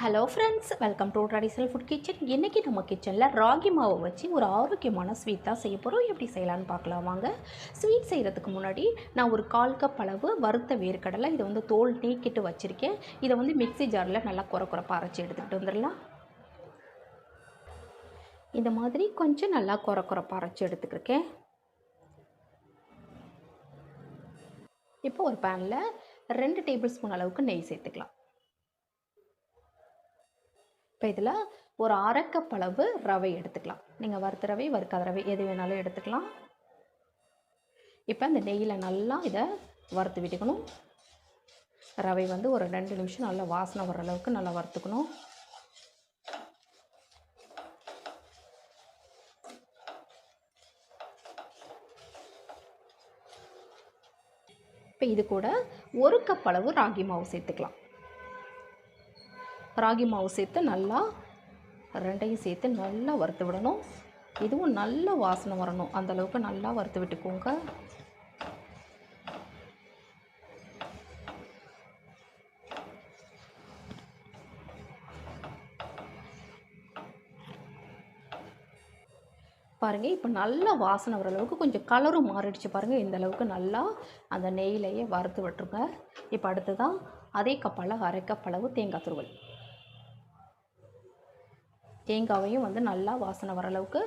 Hello friends welcome to traditional food kitchen இன்றைக்கி நம்ம கிச்சனில் ராகி மாவை வச்சு ஒரு ஆரோக்கியமான ஸ்வீட் தான் செய்ய போகிறோம் எப்படி செய்யலான்னு பார்க்கலாம் வாங்க. ஸ்வீட் செய்கிறதுக்கு முன்னாடி நான் ஒரு கால் கப் அளவு வறுத்த வேர்க்கடலை இதை வந்து தோல் நீக்கிட்டு வச்சுருக்கேன். இதை வந்து மிக்ஸி ஜாரில் நல்லா குறை குறைப்பாக அரைச்சி எடுத்துக்கிட்டு வந்துடலாம். இந்த மாதிரி கொஞ்சம் நல்லா குறை குறைப்பாக அரைச்சி எடுத்துக்கிருக்கேன். இப்போ ஒரு பேனில் ரெண்டு டேபிள் ஸ்பூன் அளவுக்கு நெய் சேர்த்துக்கலாம். இப்போ இதில் ஒரு அரைக்கப்பளவு ரவை எடுத்துக்கலாம். நீங்கள் வறுத்த ரவை வறுக்காத ரவை எது வேணாலும் எடுத்துக்கலாம். இப்போ அந்த நெய்யில் நல்லா இதை வறுத்து விட்டுக்கணும். ரவை வந்து ஒரு ரெண்டு நிமிஷம் நல்லா வாசனை வர அளவுக்கு நல்லா வறுத்துக்கணும். இப்போ இது கூட ஒரு கப் அளவு ராகி மாவு சேர்த்துக்கலாம். ராகி மாவு சேர்த்து நல்லா ரெண்டையும் சேர்த்து நல்லா வறுத்து விடணும். இதுவும் நல்ல வாசனை வரணும். அந்த அளவுக்கு நல்லா வறுத்து விட்டுக்கோங்க. பாருங்கள் இப்போ நல்லா வாசனை வர அளவுக்கு கொஞ்சம் கலரும் மாறிடுச்சு பாருங்கள் இந்த அளவுக்கு நல்லா அந்த நெய்யிலையே வறுத்து விட்டுருங்க. இப்போ அடுத்ததான் அதே கப்பால் அரை கப் அளவு தேங்காய் துருவல். தேங்காவையும் வந்து நல்லா வாசனை வர அளவுக்கு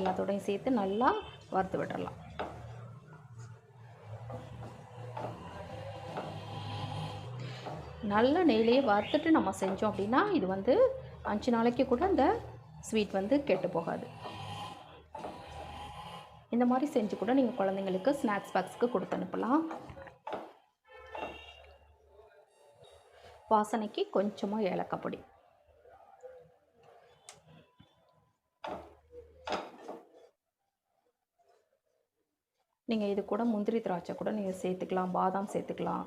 எல்லாத்தோடையும் சேர்த்து நல்லா வறுத்து விடலாம் நல்ல நெய்லேயே வறுத்துட்டு நம்ம செஞ்சோம் அப்படின்னா இது வந்து அஞ்சு நாளைக்கு கூட இந்த ஸ்வீட் வந்து கெட்டு போகாது. இந்த மாதிரி செஞ்சு கூட நீங்கள் குழந்தைங்களுக்கு ஸ்நாக்ஸ் பாக்ஸுக்கு கொடுத்து அனுப்பலாம். வாசனைக்கு கொஞ்சமாக ஏலக்காய் பொடி. நீங்கள் இது கூட முந்திரி திராட்சை கூட நீங்கள் சேர்த்துக்கலாம் பாதாம் சேர்த்துக்கலாம்.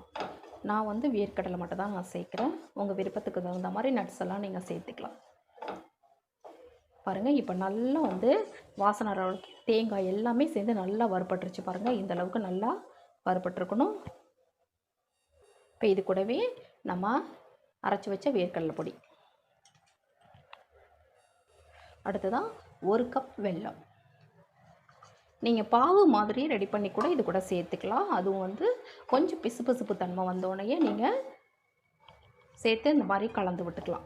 நான் வந்து வேர்க்கடலை மட்டும் தான் நான் சேர்க்குறேன். உங்கள் விருப்பத்துக்கு தகுந்த மாதிரி நட்ஸ் எல்லாம் நீங்கள் சேர்த்துக்கலாம். பாருங்கள் இப்போ நல்லா வந்து வாசனை அளவுக்கு தேங்காய் எல்லாமே சேர்ந்து நல்லா வறுபட்டுருச்சு பாருங்கள் இந்த அளவுக்கு நல்லா வறுபட்டுருக்கணும். இப்போ இது கூடவே நம்ம அரைச்சி வச்ச வேர்க்கடலை பொடி. அடுத்ததான் ஒரு கப் வெல்லம். நீங்கள் பாவு மாதிரி ரெடி பண்ணி கூட இது கூட சேர்த்துக்கலாம். அதுவும் வந்து கொஞ்சம் பிசு பிசுப்பு தன்மை வந்தோடனே நீங்கள் சேர்த்து இந்த மாதிரி கலந்து விட்டுக்கலாம்.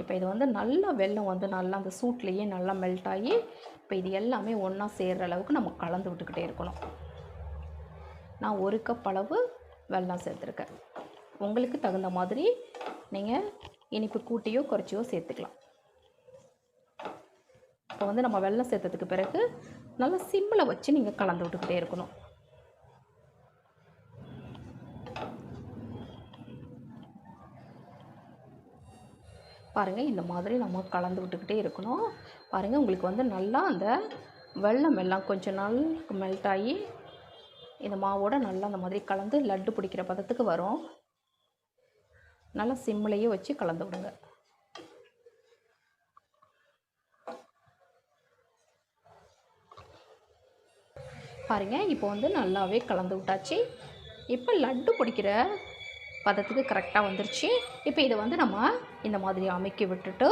இப்போ இது வந்து நல்லா வெல்லம் வந்து நல்லா அந்த சூட்லேயே நல்லா மெல்ட் ஆகி இப்போ இது எல்லாமே ஒன்றா சேர்கிற அளவுக்கு நம்ம கலந்து விட்டுக்கிட்டே இருக்கணும். நான் ஒரு கப் அளவு வெள்ளம் சேர்த்துருக்கேன். உங்களுக்கு தகுந்த மாதிரி நீங்கள் இனிப்பு கூட்டியோ குறைச்சியோ சேர்த்துக்கலாம். இப்போ வந்து நம்ம வெள்ளம் சேர்த்ததுக்கு பிறகு நல்லா சிம்மில் வச்சு நீங்கள் கலந்து விட்டுக்கிட்டே இருக்கணும். பாருங்கள் இந்த மாதிரி நம்ம கலந்து விட்டுக்கிட்டே இருக்கணும். பாருங்கள் உங்களுக்கு வந்து நல்லா அந்த வெள்ளம் எல்லாம் கொஞ்சம் நாள் மெல்ட் ஆகி இந்த மாவோட நல்லா அந்த மாதிரி கலந்து லட்டு பிடிக்கிற பதத்துக்கு வரும். நல்லா சிம்மிலையே வச்சு கலந்து விடுங்க. பாருங்கள் இப்போ வந்து நல்லாவே கலந்து விட்டாச்சு. இப்போ லட்டு பிடிக்கிற பதத்துக்கு கரெக்டாக வந்துருச்சு. இப்போ இதை வந்து நம்ம இந்த மாதிரி அமைக்கி விட்டுட்டு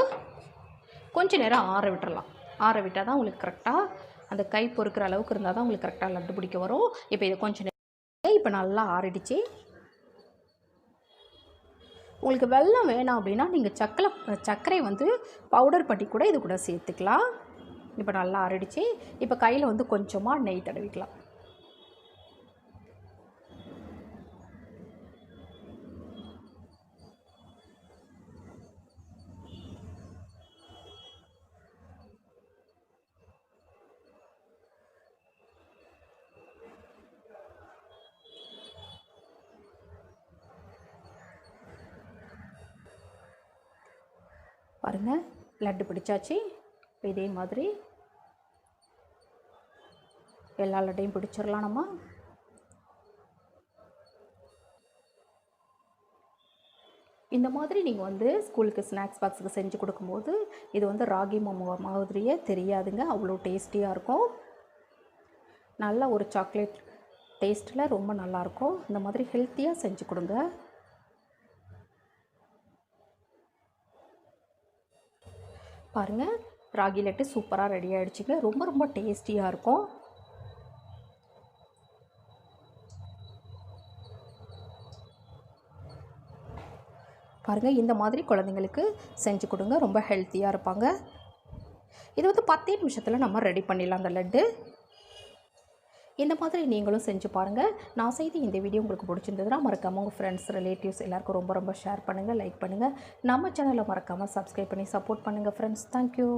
கொஞ்சம் நேரம் ஆற விட்டுடலாம் ஆற விட்டால் தான் உங்களுக்கு கரெக்டாக அந்த கை பொறுக்கிற அளவுக்கு இருந்தால் தான் உங்களுக்கு கரெக்டாக லட்டு பிடிக்க வரும். இப்போ இதை கொஞ்சம் நேரம் இப்போ நல்லா ஆறிடுச்சு. உங்களுக்கு வெள்ளம் வேணாம் அப்படின்னா நீங்கள் சக்கரை சர்க்கரை வந்து பவுடர் பண்ணி கூட இது கூட சேர்த்துக்கலாம். இப்போ நல்லா அரடிச்சு இப்போ கையில் வந்து கொஞ்சமாக நெய் தடவிக்கலாம். பாருங்கள் லட்டு பிடிச்சாச்சு. இதே மாதிரி எல்லா லட்டையும் பிடிச்சிடலாம் நம்ம. இந்த மாதிரி நீங்கள் வந்து ஸ்கூலுக்கு ஸ்நாக்ஸ் பாக்ஸுக்கு செஞ்சு கொடுக்கும்போது இது வந்து ராகி மாவு மாதிரியே தெரியாதுங்க. அவ்வளோ டேஸ்டியாக இருக்கும். நல்ல ஒரு சாக்லேட் டேஸ்ட்டில் ரொம்ப நல்லாயிருக்கும் இந்த மாதிரி ஹெல்த்தியாக செஞ்சு கொடுங்க. பாருங்கள் ராகி லட்டு சூப்பராக ரெடி ஆகிடுச்சிங்க ரொம்ப ரொம்ப டேஸ்டியாக இருக்கும். பாருங்கள் இந்த மாதிரி குழந்தைங்களுக்கு செஞ்சு கொடுங்க. ரொம்ப ஹெல்த்தியாக இருப்பாங்க. இது வந்து பத்தே நிமிஷத்தில் நம்ம ரெடி பண்ணிடலாம் அந்த லட்டு. இந்த மாதிரி நீங்களும் செஞ்சு பாருங்கள் நான் செய்து இந்த வீடியோ உங்களுக்கு பிடிச்சிருந்ததுன்னா மறக்காமல் உங்கள் ஃப்ரெண்ட்ஸ் ரிலேட்டிவ்ஸ் எல்லாருக்கும் ரொம்ப ரொம்ப ஷேர் பண்ணுங்கள் லைக் பண்ணுங்கள் நம்ம சேனலை மறக்காமல் சப்ஸ்கிரைப் பண்ணி சப்போர்ட் பண்ணுங்கள் ஃப்ரெண்ட்ஸ் தேங்க்யூ